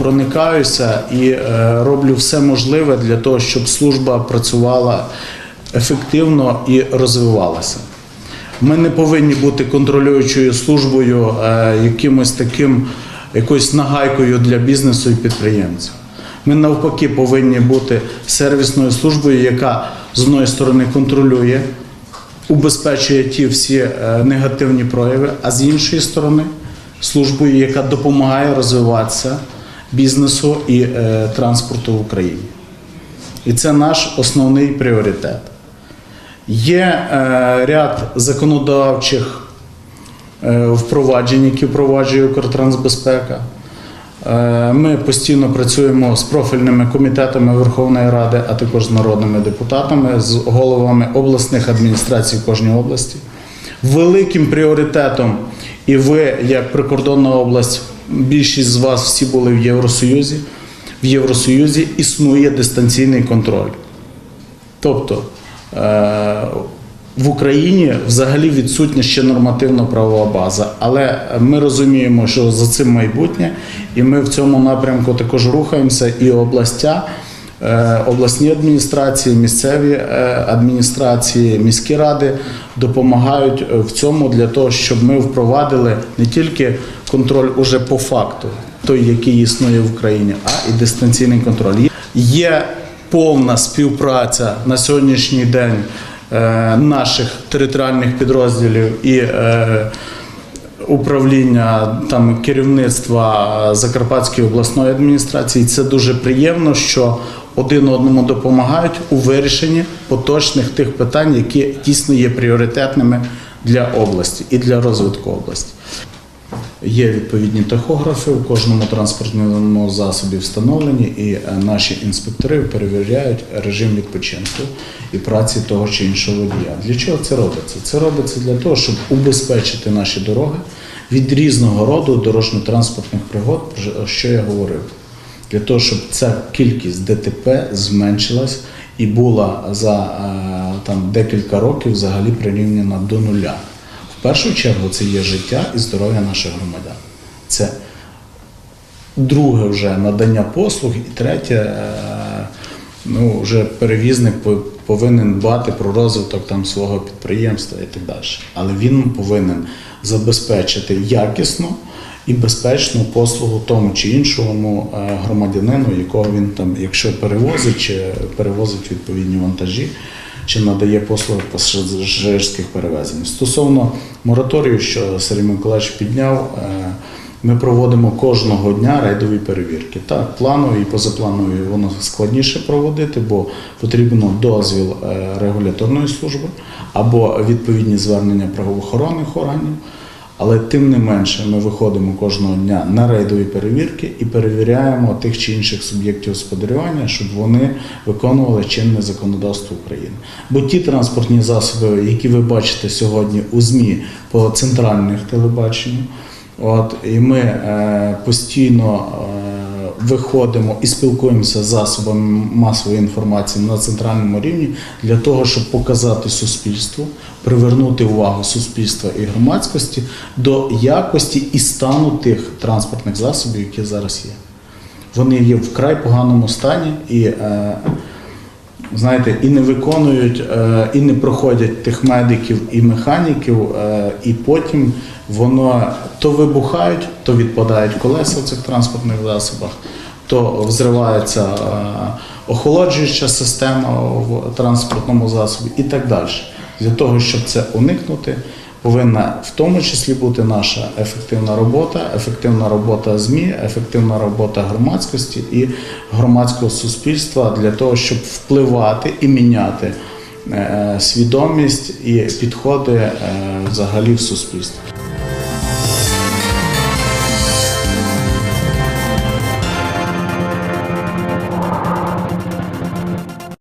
проникаюся і е, роблю все можливе для того, щоб служба працювала ефективно і розвивалася. Ми не повинні бути контролюючою службою, е, якимось таким, якоюсь нагайкою для бізнесу і підприємців. Ми навпаки повинні бути сервісною службою, яка з одної сторони контролює, убезпечує ті всі е, негативні прояви, а з іншої сторони службою, яка допомагає розвиватися бізнесу і е, транспорту в Україні. І це наш основний пріоритет. Є е, ряд законодавчих е, впроваджень, які впроваджує Укртрансбезпека. Ми постійно працюємо з профільними комітетами Верховної Ради, а також з народними депутатами, з головами обласних адміністрацій в кожній області. Великим пріоритетом, і ви, як прикордонна область, більшість з вас всі були в Євросоюзі. В Євросоюзі існує дистанційний контроль. Тобто е, в Україні взагалі відсутня ще нормативно-правова база, але ми розуміємо, що за цим майбутнє, і ми в цьому напрямку також рухаємося. І областя, е, обласні адміністрації, місцеві е, адміністрації, міські ради допомагають в цьому для того, щоб ми впровадили не тільки контроль уже по факту, той, який існує в Україні, а і дистанційний контроль. Є повна співпраця на сьогоднішній день е, наших територіальних підрозділів і е, управління там керівництва Закарпатської обласної адміністрації. Це дуже приємно, що один одному допомагають у вирішенні поточних тих питань, які дійсно є пріоритетними для області і для розвитку області. Є відповідні тахографи у кожному транспортному засобі встановлені, і е, наші інспектори перевіряють режим відпочинку і праці того чи іншого водія. Для чого це робиться? Це робиться для того, щоб убезпечити наші дороги від різного роду дорожньо-транспортних пригод, про що я говорив. Для того, щоб ця кількість ДТП зменшилась і була за е, там, декілька років взагалі прирівняна до нуля. В першу чергу це є життя і здоров'я наших громадян. Це друге вже надання послуг, і третє, е, ну, вже перевізник повинен дбати про розвиток там, свого підприємства і так далі. Але він повинен забезпечити якісну і безпечну послугу тому чи іншому е, громадянину, якого він там, якщо перевозить чи перевозить відповідні вантажі чи надає послуги пасажирських перевезень. Стосовно мораторію, що Сергій Миколаївич підняв, е, ми проводимо кожного дня рейдові перевірки. Так, планові і позапланові воно складніше проводити, бо потрібно дозвіл е, регуляторної служби або відповідні звернення правоохоронних органів. Але тим не менше ми виходимо кожного дня на рейдові перевірки і перевіряємо тих чи інших суб'єктів господарювання, щоб вони виконували чинне законодавство України. Бо ті транспортні засоби, які ви бачите сьогодні у ЗМІ по центральних телебаченню, от і ми е, постійно. Е, Виходимо і спілкуємося з засобами масової інформації на центральному рівні для того, щоб показати суспільству, привернути увагу суспільства і громадськості до якості і стану тих транспортних засобів, які зараз є. Вони є в вкрай поганому стані і, е, знаєте, і не виконують, е, і не проходять тих медиків і механіків, е, і потім воно то вибухають, то відпадають колеса в цих транспортних засобах, то взривається е, охолоджуюча система в транспортному засобі і так далі. Для того, щоб це уникнути, повинна в тому числі бути наша ефективна робота, ефективна робота ЗМІ, ефективна робота громадськості і громадського суспільства для того, щоб впливати і міняти е, свідомість і підходи е, взагалі в суспільстві.